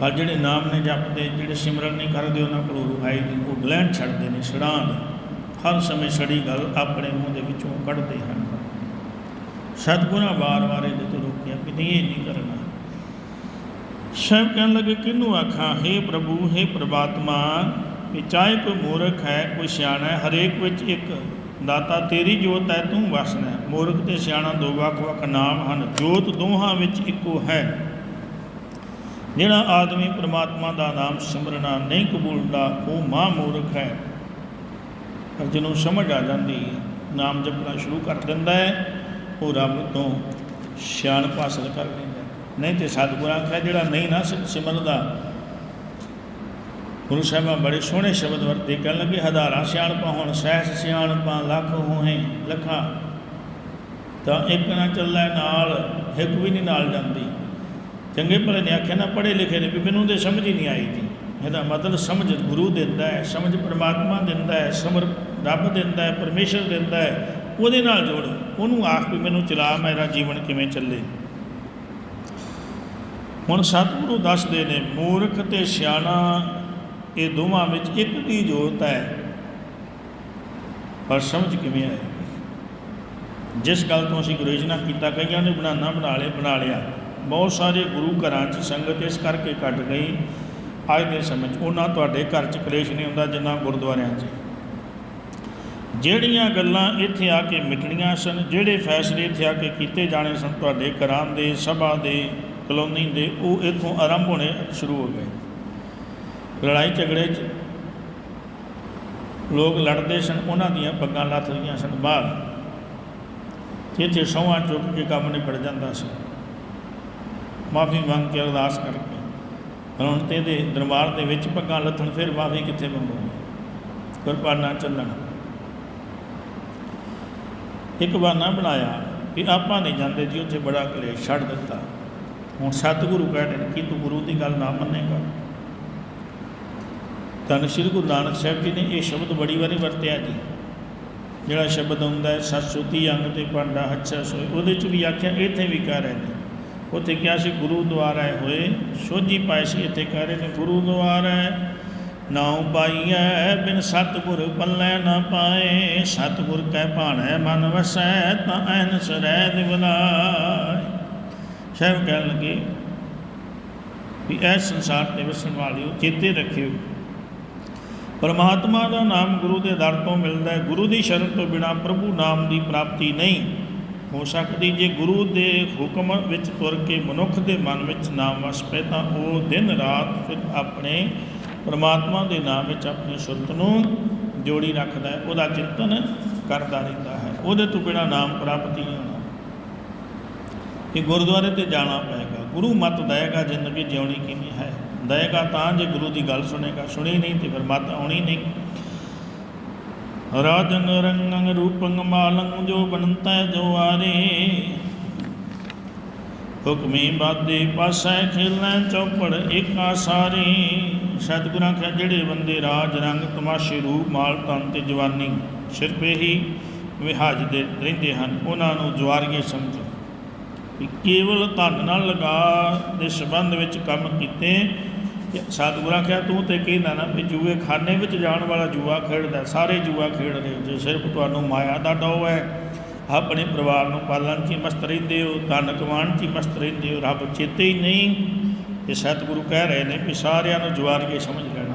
ਪਰ ਜਿਹੜੇ ਨਾਮ ਨੇ ਜਪਦੇ, ਜਿਹੜੇ ਸਿਮਰਨ ਨਹੀਂ ਕਰਦੇ, ਉਹਨਾਂ ਕੋਲ ਰੁਹਾਈ ਨਹੀਂ, ਉਹ ਗਲੈਂਡ ਛੱਡਦੇ ਨੇ ਛੜਾਂ ਦੇ ਹਰ ਸਮੇਂ ਸੜੀ ਗੱਲ ਆਪਣੇ ਮੂੰਹ ਦੇ ਵਿੱਚੋਂ ਕੱਢਦੇ ਹਨ। ਸਤਿਗੁਰਾਂ ਵਾਰ-ਵਾਰ ਇਹਦੇ ਤੋਂ ਰੋਕਿਆ ਕਿ ਨਹੀਂ, ਇਹ ਨਹੀਂ ਕਰਨਾ। ਸਭ ਕਹਿਣ ਲੱਗੇ, ਕਿਹਨੂੰ ਆਖਾਂ? हे ਪ੍ਰਭੂ हे ਪ੍ਰਮਾਤਮਾ, ਕਿ ਚਾਹੇ ਕੋਈ ਮੂਰਖ ਹੈ, ਕੋਈ ਸਿਆਣਾ ਹੈ, ਹਰੇਕ ਵਿੱਚ ਇੱਕ ਦਾਤਾ ਤੇਰੀ ਜੋਤ ਹੈ, ਤੂੰ ਵਸਣਾ ਮੂਰਖ ਤੇ ਸਿਆਣਾ ਦੋ ਵੱਖ-ਵੱਖ ਨਾਮ ਹਨ। ਜੋਤ ਦੋਹਾਂ ਵਿੱਚ ਇੱਕੋ ਹੈ। ਜਿਹੜਾ ਆਦਮੀ ਪ੍ਰਮਾਤਮਾ ਦਾ ਨਾਮ ਸਿਮਰਨਾ ਨਹੀਂ ਕਬੂਲਦਾ, ਉਹ ਮਾ ਮੂਰਖ ਹੈ। ਪਰ ਜਿਹਨੂੰ ਸਮਝ ਆ ਜਾਂਦੀ, ਨਾਮ ਜਪਣਾ ਸ਼ੁਰੂ ਕਰ ਦਿੰਦਾ ਹੈ, ਉਹ ਰੱਬ ਤੋਂ ਸਿਆਣਪ ਹਾਸਲ ਕਰ ਲੈਂਦਾ ਨਹੀਂ ਤੇ ਸਤਿਗੁਰਾਂ ਆਖਿਆ, ਜਿਹੜਾ ਨਹੀਂ ਨਾ ਸਿ- ਸਿਮਰਦਾ, ਗੁਰੂ ਸਾਹਿਬਾਂ ਬੜੇ ਸੋਹਣੇ ਸ਼ਬਦ ਵਰਤੇ, ਕਹਿਣ ਲੱਗੇ, ਹਜ਼ਾਰਾਂ ਸਿਆਣਪਾਂ ਹੁਣ ਸਹਿਸ ਸਿਆਣਪਾਂ, ਲੱਖ ਹੋਏ ਲੱਖਾਂ। ਤਾਂ ਇੱਕ ਨਾ ਚੱਲਦਾ ਨਾਲ, ਇੱਕ ਵੀ ਨਹੀਂ ਨਾਲ ਜਾਂਦੀ। ਚੰਗੇ ਭਲੇ ਨੇ ਆਖਿਆ, ਨਾ ਪੜ੍ਹੇ ਲਿਖੇ ਨੇ, ਵੀ ਮੈਨੂੰ ਤੇ ਸਮਝ ਹੀ ਨਹੀਂ ਆਈ ਜੀ। ਇਹਦਾ ਮਤਲਬ ਸਮਝ ਗੁਰੂ ਦਿੰਦਾ ਹੈ, ਸਮਝ ਪਰਮਾਤਮਾ ਦਿੰਦਾ ਹੈ, ਸਮਰ ਰੱਬ ਦਿੰਦਾ ਹੈ, ਪਰਮੇਸ਼ਰ ਦਿੰਦਾ ਹੈ, ਉਹਦੇ ਨਾਲ ਜੋੜ, ਉਹਨੂੰ ਆਖ ਵੀ ਮੈਨੂੰ ਚਲਾ ਮੇਰਾ ਜੀਵਨ ਕਿਵੇਂ ਚੱਲੇ। ਹੁਣ ਸਤਿਗੁਰੂ ਦੱਸਦੇ ਨੇ, ਮੂਰਖ ਤੇ ਸਿਆਣਾ, ਇਹ ਦੋਵਾਂ ਵਿੱਚ ਇੱਕ ਦੀ ਜੋਤ ਹੈ, ਪਰ ਸਮਝ ਕਿਵੇਂ ਆਏ? ਜਿਸ ਗੱਲ ਤੋਂ ਅਸੀਂ ਗੁਰੇਜਨਾ ਕੀਤਾ, ਕਈਆਂ ਨੇ ਬਣਾਉਣਾ ਬਣਾ ਲਿਆ ਬਣਾ ਲਿਆ। ਬਹੁਤ ਸਾਰੇ ਗੁਰੂ ਘਰਾਂ 'ਚ ਸੰਗਤ ਇਸ ਕਰਕੇ ਕੱਟ ਗਈ ਅੱਜ ਦੇ ਸਮੇਂ 'ਚ ਉਹਨਾਂ ਤੁਹਾਡੇ ਘਰ 'ਚ ਕਲੇਸ਼ ਨਹੀਂ ਹੁੰਦਾ ਜਿੰਨਾ ਗੁਰਦੁਆਰਿਆਂ 'ਚ। ਜਿਹੜੀਆਂ ਗੱਲਾਂ ਇੱਥੇ ਆ ਕੇ ਮਿਟਣੀਆਂ ਸਨ, ਜਿਹੜੇ ਫੈਸਲੇ ਇੱਥੇ ਆ ਕੇ ਕੀਤੇ ਜਾਣੇ ਸਨ ਤੁਹਾਡੇ ਘਰਾਂ ਦੇ, ਸਭਾ ਦੇ, ਕਲੋਨੀ ਦੇ, ਉਹ ਇੱਥੋਂ ਆਰੰਭ ਹੋਣੇ ਸ਼ੁਰੂ ਹੋ ਗਏ। ਲੜਾਈ ਝਗੜੇ 'ਚ ਲੋਕ ਲੜਦੇ ਸਨ, ਉਹਨਾਂ ਦੀਆਂ ਪੱਗਾਂ ਲੱਥ ਰਹੀਆਂ ਸਨ ਬਾਹਰ। ਇੱਥੇ ਸੌਹਾਂ ਚੁੱਕ ਕੇ ਕੰਮ ਨਿਬੜ ਜਾਂਦਾ ਸੀ। ਮਾਫੀ ਮੰਗ ਕੇ ਅਰਦਾਸ ਕਰਕੇ ਹੁਣ ਤੇ ਦੇ ਦਰਬਾਰ ਦੇ ਵਿੱਚ ਪੱਗਾਂ ਲੱਥਣ, ਫਿਰ ਵਾਫੀ ਕਿੱਥੇ ਮੰਗੋਗੇ ਕੁਰਬਾਨਾ ਚੱਲਣ। ਇੱਕ ਬਹਾਨਾ ਬਣਾਇਆ ਕਿ ਆਪਾਂ ਨਹੀਂ ਜਾਂਦੇ ਜੀ, ਉੱਥੇ ਬੜਾ ਕਲੇਸ਼ ਛੱਡ ਦਿੱਤਾ। ਹੁਣ ਸਤਿਗੁਰੂ ਕਹਿੰਦੇ ਨੇ ਕਿ ਤੂੰ ਗੁਰੂ ਦੀ ਗੱਲ ਨਾ ਮੰਨੇਗਾ। ਤਾਂ ਸ਼੍ਰੀ ਗੁਰੂ ਨਾਨਕ ਸਾਹਿਬ ਜੀ ਨੇ ਇਹ ਸ਼ਬਦ ਬੜੀ ਵਾਰੀ ਵਰਤਿਆ ਜੀ। ਜਿਹੜਾ ਸ਼ਬਦ ਹੁੰਦਾ ਹੈ ਸਤਸੁਤੀ ਅੰਗ ਤੇ ਭਾਂਡਾ ਹੱਛਾ ਸੋਏ, ਉਹਦੇ ਚ ਵੀ ਆਖਿਆ, ਇੱਥੇ ਵੀ ਕਹਿ ਰਹੇ ਨੇ ਉੱਥੇ ਕਿਹਾ ਸੀ, ਗੁਰੂ ਦੁਆਰਾ ਹੋਏ, ਸੋਝੀ ਪਾਏ ਸੀ ਇੱਥੇ ਕਹਿ ਰਹੇ ਨੇ। ਗੁਰੂ ਦੁਆਰਾ ਨਾਉ ਪਾਈਐ ਬਿਨ ਸਤਿਗੁਰ ਪੱਲੇ ਨਾ ਪਾਏ। ਸਤਿਗੁਰ ਕਹਿ ਭਾਣੈ, ਮਨ ਵਸੈ, ਤਾਂ ਐਨ ਸਰੈ ਦਿਵਲਾਇ ਸਾਹਿਬ ਕਹਿਣ ਲੱਗੇ ਵੀ ਇਹ ਸੰਸਾਰ ਤੇ ਵਸਣ ਵਾਲਿਓ ਚੇਤੇ ਰੱਖਿਓ। ਪਰਮਾਤਮਾ ਦਾ ਨਾਮ ਗੁਰੂ ਦੇ ਦਰ ਤੋਂ ਮਿਲਦਾ ਹੈ। ਗੁਰੂ ਦੀ ਸ਼ਰਨ ਤੋਂ ਬਿਨਾ ਪ੍ਰਭੂ ਨਾਮ ਦੀ ਪ੍ਰਾਪਤੀ ਨਹੀਂ। ਹੋ ਸਕਦੀ ਜੇ ਗੁਰੂ ਦੇ ਹੁਕਮ ਵਿੱਚ ਤੁਰ ਕੇ ਮਨੁੱਖ ਦੇ ਮਨ ਵਿੱਚ ਨਾਮ ਵਸ ਪਏ ਤਾਂ ਉਹ ਦਿਨ ਰਾਤ ਫਿਰ ਆਪਣੇ ਪਰਮਾਤਮਾ ਦੇ ਨਾਮ ਵਿੱਚ ਆਪਣੀ ਸੁਰਤ ਨੂੰ ਜੋੜੀ ਰੱਖਦਾ ਹੈ, ਉਹਦਾ ਚਿੰਤਨ ਕਰਦਾ ਰਹਿੰਦਾ ਹੈ। ਉਹਦੇ ਤੋਂ ਬਿਨਾ ਨਾਮ ਪ੍ਰਾਪਤੀ ਨਹੀਂ ਹੋਣਾ ਇਹ ਗੁਰਦੁਆਰੇ ਤੇ ਜਾਣਾ ਪਏਗਾ। ਗੁਰੂ ਮਤ ਦਏਗਾ ਜ਼ਿੰਦਗੀ ਜਿਉਣੀ ਕਿਵੇਂ ਹੈ। ਦਏਗਾ ਤਾਂ ਜੇ ਗੁਰੂ ਦੀ ਗੱਲ ਸੁਣੇਗਾ, ਸੁਣੀ ਨਹੀਂ ਤੇ ਫਿਰ ਮਤ ਆਉਣੀ ਨਹੀਂ। ਰਾਜਨ ਰੰਗੰ ਰੂਪੰ ਮਾਲੰ ਜੋ ਬਣਤਾ ਜੋ ਆਰੇ। ਹੁਕਮੀ ਬਾਦੇ ਪਾਸੈ ਖੇਲੈ ਚੌਪੜ ਏਕਾ ਸਾਰੀ। ਸਤਿਗੁਰਾਂ ਕਹੇ ਜਿਹੜੇ ਬੰਦੇ ਰਾਜ ਰੰਗ ਤਮਾਸ਼ੇ ਰੂਪ ਮਾਲ ਤਨ ਤੇ ਜਵਾਨੀ ਸਿਰ ਹੀ ਵਿਹਾਜਦੇ ਰਹਿੰਦੇ ਹਨ, ਉਹਨਾਂ ਨੂੰ ਜਵਾਰੀਏ ਸਮਝੋ। ਵੀ ਕੇਵਲ ਧਨ ਨਾਲ ਲਗਾ ਦੇ ਸੰਬੰਧ ਵਿੱਚ ਕੰਮ ਕੀਤੇ ਸਤਿਗੁਰਾਂ ਕਿਹਾ ਤੂੰ ਤੇ ਕਹਿੰਦਾ ਨਾ ਵੀ ਜੂਏ ਖਾਨੇ ਵਿੱਚ ਜਾਣ ਵਾਲਾ ਜੂਆ ਖੇਡਦਾ, ਸਾਰੇ ਜੂਆ ਖੇਡ ਰਹੇ ਹੋ। ਜੇ ਸਿਰਫ ਤੁਹਾਨੂੰ ਮਾਇਆ ਦਾ ਡੋ ਹੈ, ਆਪਣੇ ਪਰਿਵਾਰ ਨੂੰ ਪਾਲਣ 'ਚ ਹੀ ਮਸਤ ਰਹਿੰਦੇ ਹੋ, ਧਨ ਕਮਾਉਣ 'ਚ ਹੀ ਮਸਤ ਰਹਿੰਦੇ ਹੋ, ਰੱਬ ਚੇਤੇ ਹੀ ਨਹੀਂ। ਇਹ ਸਤਿਗੁਰੂ ਕਹਿ ਰਹੇ ਨੇ ਵੀ ਸਾਰਿਆਂ ਨੂੰ ਜੁਆਰੀਏ ਸਮਝ ਲੈਣਾ।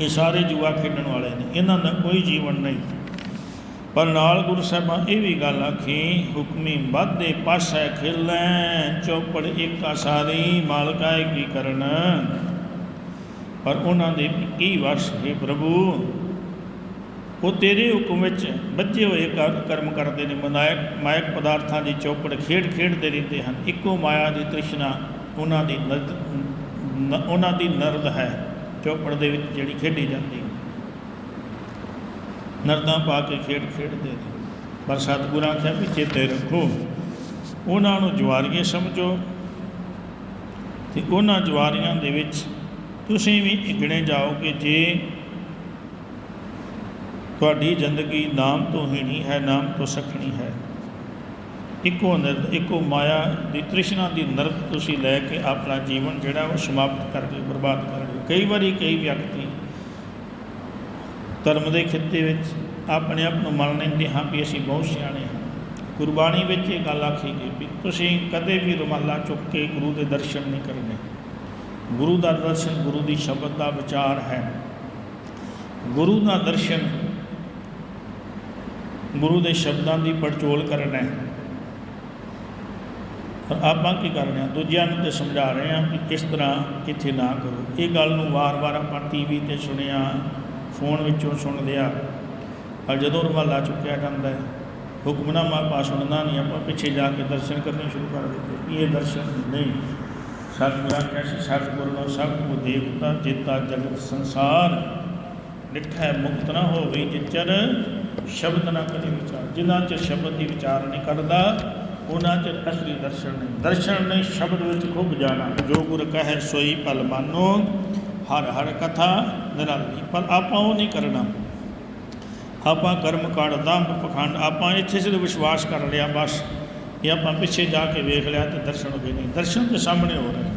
ਇਹ ਸਾਰੇ ਜੂਆ ਖੇਡਣ ਵਾਲੇ ਨੇ, ਇਹਨਾਂ ਦਾ ਕੋਈ ਜੀਵਨ ਨਹੀਂ। ਪਰ ਨਾਲ ਗੁਰੂ ਸਾਹਿਬਾਂ ਇਹ ਵੀ ਗੱਲ ਆਖੀ, ਹੁਕਮੀ ਵਾਧੇ ਪਾਸੈ ਖੇਲੈ ਚੌਪੜ ਇੱਕ ਸਾਰੀ ਮਾਲਕਾਏ ਕੀ ਕਰਨ? ਪਰ ਉਹਨਾਂ ਦੇ ਕੀ ਵਸ ਹੈ ਪ੍ਰਭੂ, ਉਹ ਤੇਰੇ ਹੁਕਮ ਵਿੱਚ ਬੱਝੇ ਹੋਏ ਕਰਮ ਕਰਦੇ ਨੇ। ਮਨਾਇਕ, ਮਾਇਕ ਪਦਾਰਥਾਂ ਦੀ ਚੌਪੜ ਖੇਡ ਖੇਡਦੇ ਰਹਿੰਦੇ ਹਨ। ਇੱਕੋ ਮਾਇਆ ਦੀ ਤ੍ਰਿਸ਼ਨਾ ਉਹਨਾਂ ਦੀ ਨਰਦ ਨ- ਉਹਨਾਂ ਦੀ ਨਰਦ ਹੈ। ਚੌਪੜ ਦੇ ਵਿੱਚ ਜਿਹੜੀ ਖੇਡੀ ਜਾਂਦੀ ਨਰਦਾਂ ਪਾ ਕੇ ਖੇਡ ਖੇਡਦੇ ਨੇ। ਪਰ ਸਤਿਗੁਰਾਂ ਆਖਿਆ ਵੀ ਚੇਤੇ ਰੱਖੋ, ਉਹਨਾਂ ਨੂੰ ਜਵਾਰੀਏ ਸਮਝੋ ਤੇ ਉਹਨਾਂ ਜਵਾਰੀਆਂ ਦੇ ਵਿੱਚ ਤੁਸੀਂ ਵੀ ਇਗਣੇ ਜਾਓਗੇ ਜੇ ਤੁਹਾਡੀ ਜ਼ਿੰਦਗੀ ਨਾਮ ਤੋਂ ਹੀਣੀ ਹੈ, ਨਾਮ ਤੋਂ ਸਖਣੀ ਹੈ। ਇੱਕੋ ਨਿਰ ਇੱਕੋ ਮਾਇਆ ਦੀ ਤ੍ਰਿਸ਼ਨਾ ਦੀ ਨਰਕ ਤੁਸੀਂ ਲੈ ਕੇ ਆਪਣਾ ਜੀਵਨ ਜਿਹੜਾ ਉਹ ਸਮਾਪਤ ਕਰਕੇ ਬਰਬਾਦ ਕਰ ਦਿਓ ਕਈ ਵਾਰੀ ਕਈ ਵਿਅਕਤੀ ਧਰਮ ਦੇ ਖਿੱਤੇ ਵਿੱਚ ਆਪਣੇ ਆਪ ਨੂੰ ਮੰਨ ਲੈਂਦੇ ਹਾਂ ਵੀ ਅਸੀਂ ਬਹੁਤ ਸਿਆਣੇ ਹਾਂ। ਗੁਰਬਾਣੀ ਵਿੱਚ ਇਹ ਗੱਲ ਆਖੀ ਗਈ ਵੀ ਤੁਸੀਂ ਕਦੇ ਵੀ ਰੁਮਾਲਾ ਚੁੱਕ ਕੇ ਗੁਰੂ ਦੇ ਦਰਸ਼ਨ ਨਹੀਂ ਕਰਨੇ। ਗੁਰੂ ਦਾ ਦਰਸ਼ਨ ਗੁਰੂ ਦੀ ਸ਼ਬਦ ਦਾ ਵਿਚਾਰ ਹੈ। ਗੁਰੂ ਦਾ ਦਰਸ਼ਨ ਗੁਰੂ ਦੇ ਸ਼ਬਦਾਂ ਦੀ ਪੜਚੋਲ ਕਰਨਾ ਹੈ। ਪਰ ਆਪਾਂ ਕੀ ਕਰ ਰਹੇ ਹਾਂ? ਦੂਜਿਆਂ ਨੂੰ ਤੇ ਸਮਝਾ ਰਹੇ ਹਾਂ ਕਿ ਕਿਸ ਤਰ੍ਹਾਂ ਕਿੱਥੇ ਨਾ ਕਰੋ। ਇਹ ਗੱਲ ਨੂੰ ਵਾਰ-ਵਾਰ ਆਪਾਂ ਟੀਵੀ ਤੇ ਸੁਣਿਆ ਫੋਨ ਵਿੱਚੋਂ ਸੁਣ ਲਿਆ। ਪਰ ਜਦੋਂ ਰੁਮਾਲਾ ਚੁੱਕਿਆ ਜਾਂਦਾ ਹੈ, ਹੁਕਮਨਾਮਾ ਪਾਸ ਹੁੰਦਾ ਨਹੀਂ, ਆਪਾਂ ਪਿੱਛੇ ਜਾ ਕੇ ਦਰਸ਼ਨ ਕਰਨੇ ਸ਼ੁਰੂ ਕਰ ਦਿੱਤੇ ਇਹ ਦਰਸ਼ਨ ਨਹੀਂ। ਸਤਿਗੁਰਾਂ ਕੈਸੀ ਸਤਿਗੁਰ ਨੂੰ ਸਭ ਕੋ ਦੇਵਤਾ ਜੇਤਾ ਜਗਤ ਸੰਸਾਰ। ਡਿਠੈ ਮੁਕਤ ਨਾ ਹੋਵੇ ਜਿਚਰ ਸ਼ਬਦ ਨਾ ਕਦੇ ਵਿਚਾਰ। ਜਿਨ੍ਹਾਂ ਚ ਸ਼ਬਦ ਦੀ ਵਿਚਾਰ ਨਹੀਂ ਕਰਦਾ, ਉਹਨਾਂ ਚ ਅਸਲੀ ਦਰਸ਼ਨ ਨਹੀਂ। ਦਰਸ਼ਨ ਨਹੀਂ, ਸ਼ਬਦ ਵਿੱਚ ਖੁੱਭ ਜਾਣਾ। ਜੋ ਗੁਰ ਕਹੈ, ਸੋਈ ਪਲ ਮਾਨੋ। ਹਰ ਹਰ ਕਥਾ ਨਿਰਾਲੀ, ਪਰ ਆਪਾਂ ਉਹ ਨਹੀਂ ਕਰਨਾ। ਆਪਾਂ ਕਰਮ ਕਾਂਡ ਦੰਭ ਪਖੰਡ, ਆਪਾਂ ਇੱਥੇ ਸਿਰ ਵਿਸ਼ਵਾਸ ਕਰ ਲਿਆ, ਬਸ। ਇਹ ਆਪਾਂ ਪਿੱਛੇ ਜਾ ਕੇ ਵੇਖ ਲਿਆ ਤੇ ਦਰਸ਼ਨ ਹੋ ਗਏ ਨਹੀਂ। ਦਰਸ਼ਨ ਤੇ ਸਾਹਮਣੇ ਹੋ ਰਹੇ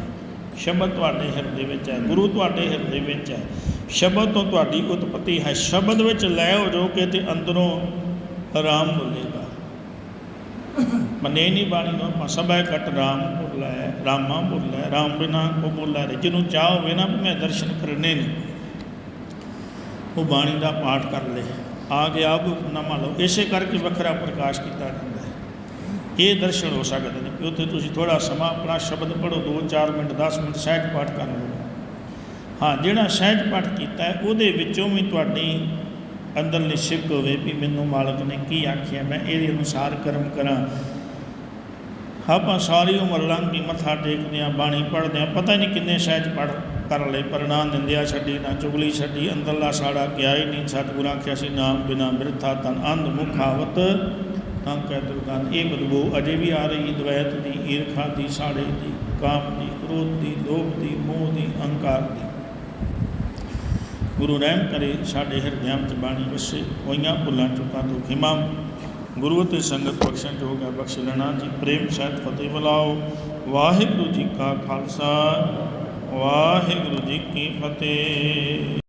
ਸ਼ਬਦ ਤੁਹਾਡੇ ਹਿਰਦੇ ਵਿੱਚ ਹੈ, ਗੁਰੂ ਤੁਹਾਡੇ ਹਿਰਦੇ ਵਿੱਚ ਹੈ। ਸ਼ਬਦ ਤੋਂ ਤੁਹਾਡੀ ਉਤਪਤੀ ਹੈ। ਸ਼ਬਦ ਵਿੱਚ ਲੈ ਹੋ ਜੋ ਕਿ ਤੇ ਅੰਦਰੋਂ ਆਰਾਮ ਬੋਲੇਗਾ ਮਨੇ ਨਹੀਂ ਬਾਣੀ ਨੂੰ, ਆਪਾਂ ਸਭੈ ਕਟ ਰਾਮ ਬੋਲਾ ਹੈ ਰਾਮਾ ਬੋਲਾ ਹੈ ਰਾਮ ਬਿਨਾ ਕੋ ਬੋਲਾ ਰੇ ਜਿਹਨੂੰ ਚਾਹ ਹੋਵੇ ਨਾ, ਮੈਂ ਦਰਸ਼ਨ ਕਰਨੇ ਨੇ। ਉਹ ਬਾਣੀ ਦਾ ਪਾਠ ਕਰ ਲੇ। ਆ ਗਿਆ ਆਪ ਹੁਕਮਨਾਮਾ ਲਓ। ਇਸੇ ਕਰਕੇ ਵੱਖਰਾ ਪ੍ਰਕਾਸ਼ ਕੀਤਾ ਜਾਂਦਾ ਹੈ। ਇਹ ਦਰਸ਼ਨ ਹੋ ਸਕਦੇ ਨੇ। ਕਿ ਉੱਥੇ ਤੁਸੀਂ ਥੋੜਾ ਸਮਾਂ ਆਪਣਾ ਸ਼ਬਦ ਪੜੋ 2-4 ਮਿੰਟ 10 ਮਿੰਟ ਸਹਿਜ ਪਾਠ ਕਰ ਲਓ। ਹਾਂ, ਜਿਹੜਾ ਸਹਿਜ ਪਾਠ ਕੀਤਾ ਉਹਦੇ ਵਿੱਚੋਂ ਵੀ ਤੁਹਾਡੀ ਅੰਦਰਲੀ ਸਿੱਖ ਹੋਵੇ ਵੀ ਮੈਨੂੰ ਮਾਲਕ ਨੇ ਕੀ ਆਖਿਆ, ਮੈਂ ਇਹਦੇ ਅਨੁਸਾਰ ਕਰਮ ਕਰਾਂ। ਆਪਾਂ ਸਾਰੀ ਉਮਰ ਲੰਘ ਗਈ, ਮੱਥਾ ਟੇਕਦੇ ਆ ਬਾਣੀ ਪੜ੍ਹਦੇ ਆ ਪਤਾ ਹੀ ਨਹੀਂ ਕਿੰਨੇ ਸ਼ਾਇਦ ਪੜ੍ਹ ਕਰ ਲਏ ਪਰ ਨਾ ਨਿੰਦਿਆ ਛੱਡੀ ਨਾ, ਚੁਗਲੀ ਛੱਡੀ, ਅੰਦਰਲਾ ਸਾੜਾ ਗਿਆ ਹੀ ਨਹੀਂ, ਸਤਿਗੁਰਾਂ ਆਖਿਆ ਸੀ, ਨਾਮ ਬਿਨਾ ਬਿਰਥਾ ਤਨ ਅੰਧ ਮੁਖਾਵਤ। ਤਾਂ ਕਹਿ ਦੁਰਗੰਧ ਇਹ ਬਦਬੂ ਅਜੇ ਵੀ ਆ ਰਹੀ, ਦਵੈਤ ਦੀ, ਈਰਖਾ ਦੀ, ਸਾੜੇ ਦੀ, ਕਾਮ ਦੀ, ਕ੍ਰੋਧ ਦੀ, ਲੋਭ ਦੀ, ਮੋਹ ਦੀ, ਅਹੰਕਾਰ ਦੀ। ਗੁਰੂ ਰਹਿਮ ਕਰੇ, ਸਾਡੇ ਹਿਰਦਿਆਂ ਵਿੱਚ ਬਾਣੀ ਵਸੇ, ਹੋਈਆਂ ਭੁੱਲਾਂ ਚੁੱਕਾਂ ਤੋਂ ਖਿਮਾ ਗੁਰੂ ਅਤੇ ਸੰਗਤ ਬਖਸ਼ਣ ਜੋਗ ਹੈ, ਬਖਸ਼ ਲੈਣਾ ਜੀ। ਪ੍ਰੇਮ ਸਹਿਤ ਫਤਿਹ ਬੁਲਾਓ। ਵਾਹਿਗੁਰੂ ਜੀ ਕਾ ਖਾਲਸਾ, ਵਾਹਿਗੁਰੂ ਜੀ ਕੀ ਫਤਿਹ।